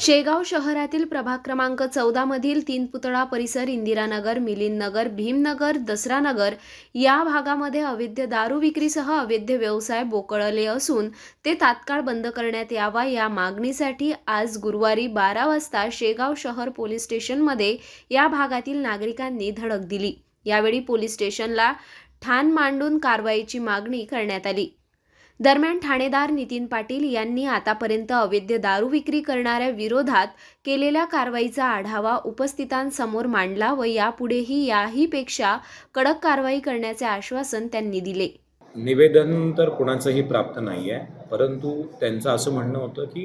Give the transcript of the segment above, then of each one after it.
शेगाव शहरातील प्रभाग क्रमांक चौदा मधील तीन पुतळा परिसर इंदिरानगर मिलिंदनगर भीमनगर दसरानगर या भागामध्ये अवैध दारू विक्रीसह अवैध व्यवसाय बोकळले असून ते तात्काळ बंद करण्यात यावा या मागणीसाठी आज गुरुवारी बारा वाजता शेगाव शहर पोलीस स्टेशनमध्ये या भागातील नागरिकांनी धडक दिली. यावेळी पोलीस स्टेशनला ठाण मांडून कारवाईची मागणी करण्यात आली. दरम्यान ठाणेदार नितीन पाटील यांनी आतापर्यंत अवैध दारू विक्री करणाऱ्या विरोधात केलेल्या कारवाईचा आढावा उपस्थितांसमोर मांडला व यापुढेही याहीपेक्षा कडक कारवाई करण्याचे आश्वासन त्यांनी दिले. निवेदन तर कुणाचंही प्राप्त नाही आहे परंतु त्यांचं असं म्हणणं होतं की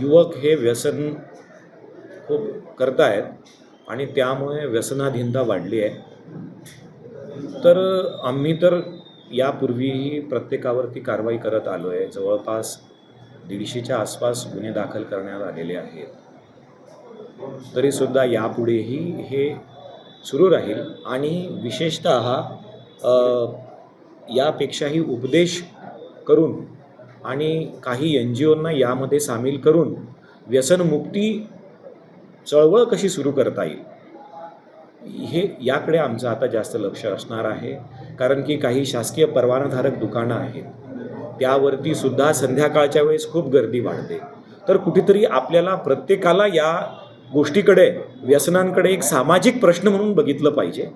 युवक हे व्यसन खूप करतायत आणि त्यामुळे व्यसनाधीनता वाढली आहे. तर आम्ही तर यापूर्वीही प्रत्येकावरती कारवाई करत आलो आहे जवळपास दीडशेच्या आसपास गुन्हे दाखल करण्यात आलेले आहेत. तरीसुद्धा यापुढेही हे सुरू राहील आणि विशेषत यापेक्षाही उपदेश करून आणि काही एन जी ओंना यामध्ये सामील करून व्यसनमुक्ती चळवळ कशी सुरू करता येईल हे याकडे आमचं आता जास्त लक्ष असणार आहे. कारण की काही शासकीय परवानाधारक दुकानं आहेत. त्यावरती सुद्धा संध्याकाळच्या वेळेस खूप गर्दी वाढते. तर कुठेतरी आपल्याला प्रत्येकाला या गोष्टीकडे व्यसनांकडे एक सामाजिक प्रश्न म्हणून बघितलं पाहिजे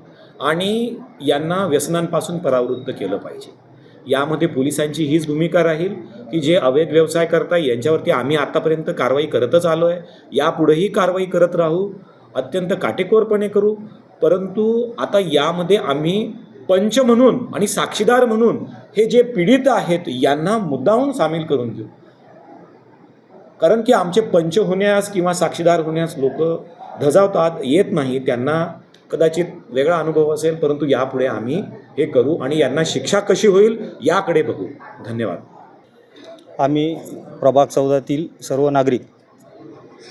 आणि यांना व्यसनांपासून परावृत्त केलं पाहिजे. यामध्ये पोलिसांची हीच भूमिका राहील की जे अवैध व्यवसाय करताय यांच्यावरती आम्ही आतापर्यंत कारवाई करतच आलो आहे यापुढेही कारवाई करत राहू. अत्यंत काटेकोरपणे करू. परंतु आता यामध्ये आम्ही पंच म्हणून आणि साक्षीदार म्हणून हे जे पीडित आहेत यांना मुद्दाहून सामील करून घेऊ. कारण की आमचे पंच होण्यास किंवा साक्षीदार होण्यास लोक धजावतात येत नाही त्यांना कदाचित वेगळा अनुभव असेल परंतु यापुढे आम्ही हे करू आणि यांना शिक्षा कशी होईल याकडे बघू. धन्यवाद. आम्ही प्रभाग चौदातील सर्व नागरिक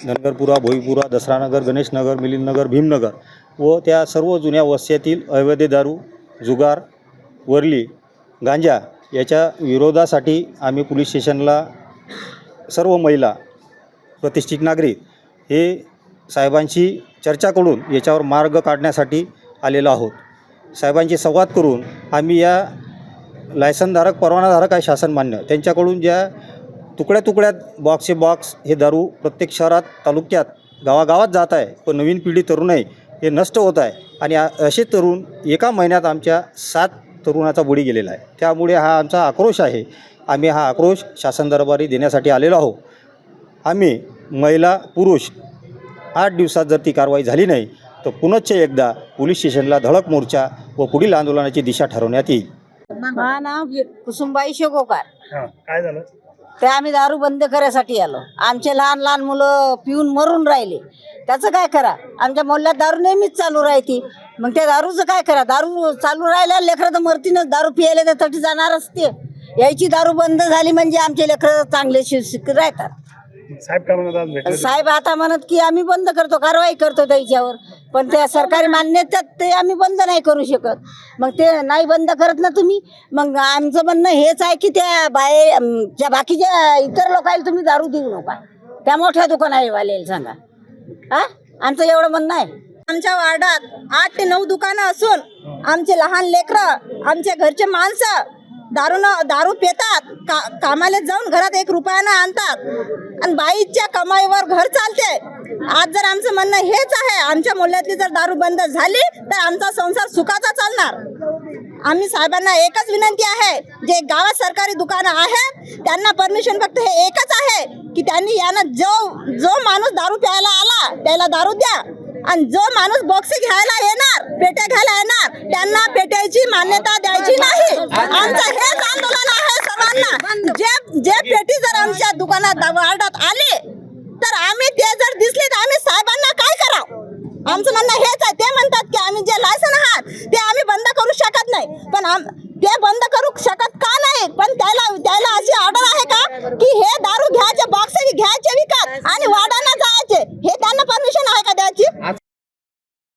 धनगरपुरा भोईपुरा दसरानगर गणेशनगर मिलिंदनगर भीमनगर व त्या सर्व जुन्या वस्त्यातील अवैध दारू जुगार वरली गांजा याच्या विरोधासाठी आम्ही पोलीस स्टेशनला सर्व महिला प्रतिष्ठित नागरिक हे साहेबांशी चर्चा करून याच्यावर मार्ग काढण्यासाठी आलेलो आहोत. साहेबांशी संवाद करून आम्ही या लायसनधारक परवानाधारक आहे शासन मान्य. त्यांच्याकडून ज्या तुकड्या तुकड्यात बॉक्सचे बॉक्स हे दारू प्रत्येक शहरात तालुक्यात गावागावात जात आहे पण नवीन पिढी तरुण आहे हे नष्ट होत आहे. आणि असे तरुण एका महिन्यात आमच्या सात तरुणाचा बळी गेलेला आहे. त्यामुळे हा आमचा आक्रोश आहे. आम्ही हा आक्रोश शासन दरबारी देण्यासाठी आलेलो आहोत. आम्ही महिला पुरुष आठ दिवसात जर ती कारवाई झाली नाही तर पुनश्च एकदा पोलीस स्टेशनला धडक मोर्चा व पुढील आंदोलनाची दिशा ठरवण्यात येईल. माझं नाव कुसुमबाई शेगोकार. काय झालं? ते आम्ही दारू बंद करायसाठी आलो. आमचे लहान लहान मुलं पिऊन मरून राहिले. त्याचं काय करा? आमच्या मोहल्ल्यात दारू नेहमीच चालू राहते. मग त्या दारूचं काय करा? दारू चालू राहिल्या लेकरं तर मरतीनच दारू पियाले तर तटी जाणारच ते. यायची दारू बंद झाली म्हणजे आमचे लेकरं चांगले शिक राहतात. साहेब काय म्हणत आज भेटले साहेब आता म्हणत की आम्ही बंद करतो कारवाई करतो त्याच्यावर. पण त्या सरकारी मान्यतेत ते आम्ही बंद नाही करू शकत. मग ते नाही बंद करत ना तुम्ही मग आमचं म्हणणं हेच आहे की त्या अम, ज्या बाकीच्या इतर लोकांना तुम्ही दारू देऊ नका. त्या मोठ्या दुकानावाल्याला सांगा. हा? आमचं एवढं म्हणणं आहे. आमच्या वार्डात आठ ते नऊ दुकानं असून आमचे लहान लेकरं आमच्या घरचे माणसं दारू दारू पितात. का कामाला जाऊन घरात एक रुपयानं आणतात. आणि बाईच्या कमाईवर घर चालते आज जर आमचं म्हणणं हेच आहे आमच्या मूल्यातली जर दारू बंद झाली तर आमचा संसार सुखाचा चालणार. आम्ही साहेबांना एकच विनंती आहे जे गावात सरकारी दुकानं आहे त्यांना परमिशन फक्त हे एकच आहे की त्यांनी यांना जो जो माणूस दारू प्यायला आला त्याला दारू द्या. आणि जो माणूस बॉक्स घ्यायला येणार पेट्या घ्यायला येणार त्यांना पेट्याची मान्यता द्यायची नाही. आमचं हेच आंदोलन आहे सर्वांना. जे जे पेटी जर आमच्या दुकानात वार्डात आले तर आम्ही ते जर दिसले तर आम्ही साहेबांना काय करावं? आमचं म्हणणं हेच आहे. ते म्हणतात की आम्ही जे लायसन आहात ते आम्ही बंद करू शकत नाही. पण आम ते बंद करू शकत का नाही? पण त्याला त्याला अशी ऑर्डर आहे का? की हे दारू घ्यायचे बॉक्स घ्यायचे विकत आणि